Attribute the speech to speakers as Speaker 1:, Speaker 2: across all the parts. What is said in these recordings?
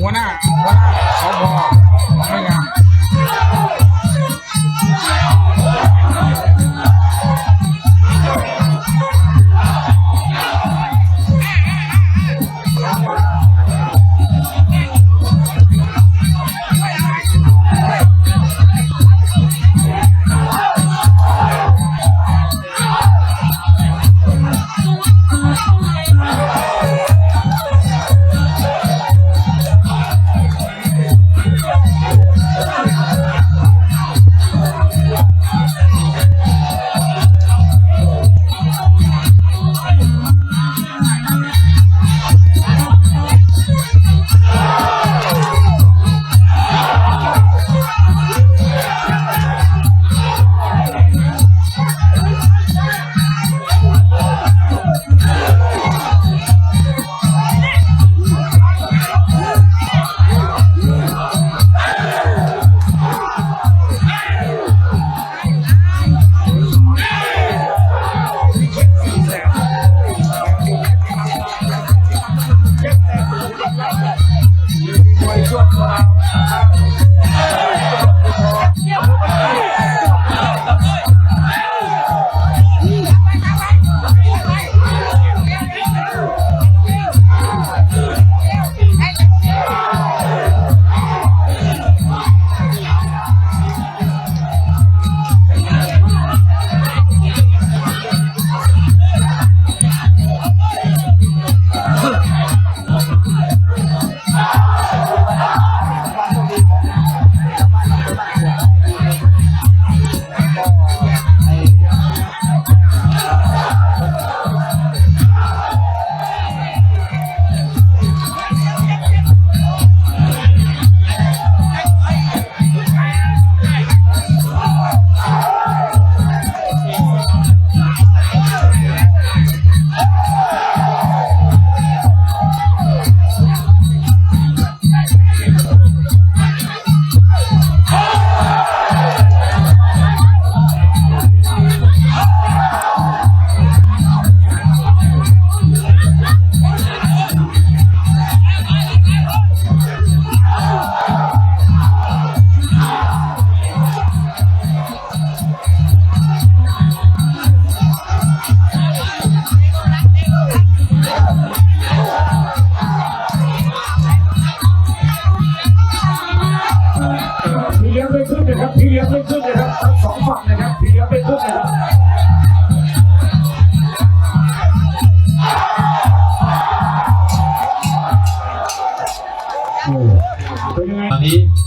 Speaker 1: หัวหน้าหัว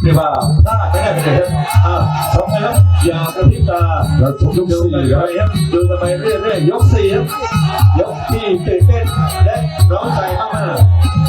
Speaker 2: เรีย
Speaker 3: กว่าถ้าไม่ได้ไปไหนครับอ่าสองไปครับอย่ากระพริบตา
Speaker 2: เราชมยก
Speaker 3: ดู
Speaker 2: สี่ครับ
Speaker 3: ครับดูกันไปเรื่อยๆยกสี่ครับยกที่ตื่นเต้นและร้องใจมากๆ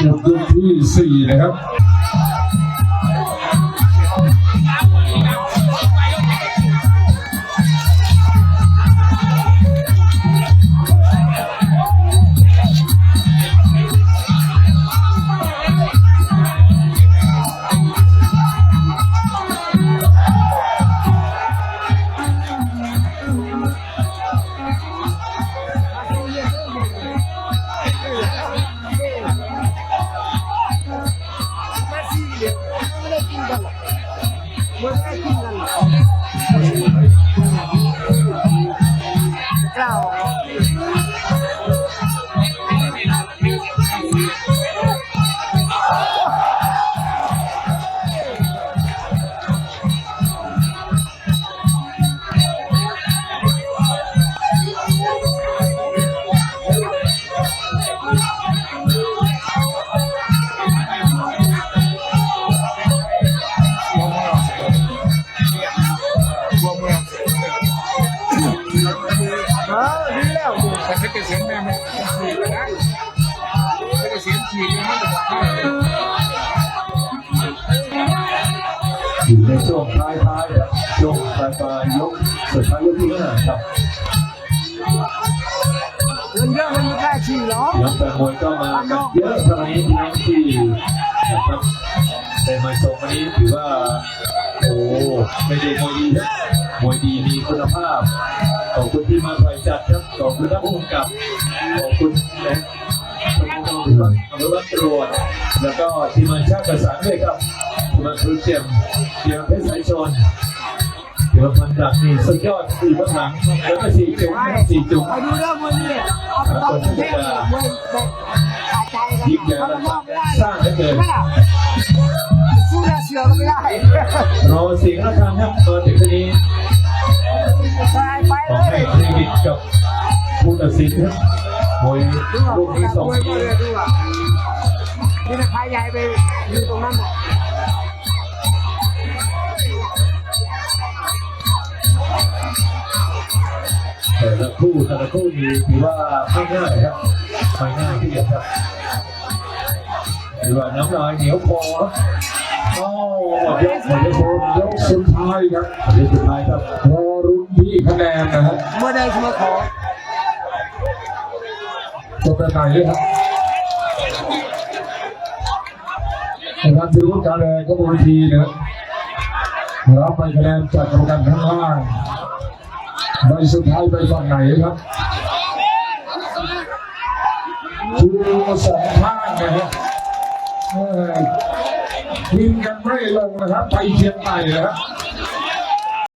Speaker 1: หมดยกที่สี่นะครับ
Speaker 4: เอ แต่
Speaker 1: ถ้าเกิดเสียงแม่ไม่ฉีดก็ได้ถ้าเกิดเสียงฉีดมันจะบอกให้
Speaker 3: อยู่ในช่วงท้ายท้ายๆช่วงปลายปลายๆยกสุดท้ายยกที่ห้าครับ
Speaker 4: เงินเยอะมันไม่กล้าฉี่หรอ
Speaker 3: ยังแฟนมวยก็มาเยอะครับวันนี้พี่น้องที่นะครับแต่มวยทรงวันนี้ถือว่า โอ้ไม่ได้มวยดีมวยดีมีคุณภาพ ขอบคุณที่มาคอยจัดครับ ขอบคุณท่านผู้กำกับ ขอบคุณนะท่านผู้กำกับอำเภอบ้านตรวจแล้วก็ทีมงานชาติประสานด้วยครับทีมงานครูเจียมทีมงานเพชรสายชนทีมงานพันดักนี่สุดยอดสี่เบื้องหลังแล้วก็สี่จุงนะครับสี่จุง
Speaker 4: ไปดูเรื่องมวยนี่เอาไปตอนกรุงเทพมวยแบบขาดใจกัน
Speaker 3: ยิ่งใหญ่
Speaker 4: เขา
Speaker 3: และ
Speaker 4: มองไม่ได้
Speaker 3: สร้างเหลือเกิน
Speaker 4: ไม่ล่ะสู้หน้าเสือก็ไม่ได้
Speaker 3: รอเสียงระฆังครับตอนถึงตอนนี้
Speaker 4: ตายไป
Speaker 3: ขอ
Speaker 4: เล
Speaker 3: ให้เครดิตกับผู้ตัดสินครับมวยลูกนี้สองนี่
Speaker 4: นี่นะพายใหญ่ไปอยู่ตรงนั้น
Speaker 3: แต่ละคู่แต่ละคู่นี้ถือว่าไม่ง่ายครับไม่ง่ายที่เดียวครับถือว่าน้ำลายเหนียวคอโอ้หมดยกหมดยกยกสุดท้ายครับยกสุดท้ายครับ
Speaker 1: พอรุน ที่คะแนนนะฮะ
Speaker 4: เมื่อใดจะมาขอ
Speaker 1: จบไปไหนครับการถือว่าการแรงก็บนทีนะรับรับไปคะแนนจากกรรมการข้างล่างใบสุดท้ายไปฝั่งไหนครับชูสองข้างนะครับเออกินกันไม่ลงนะครับ ไปเชียงใหม่นะครับ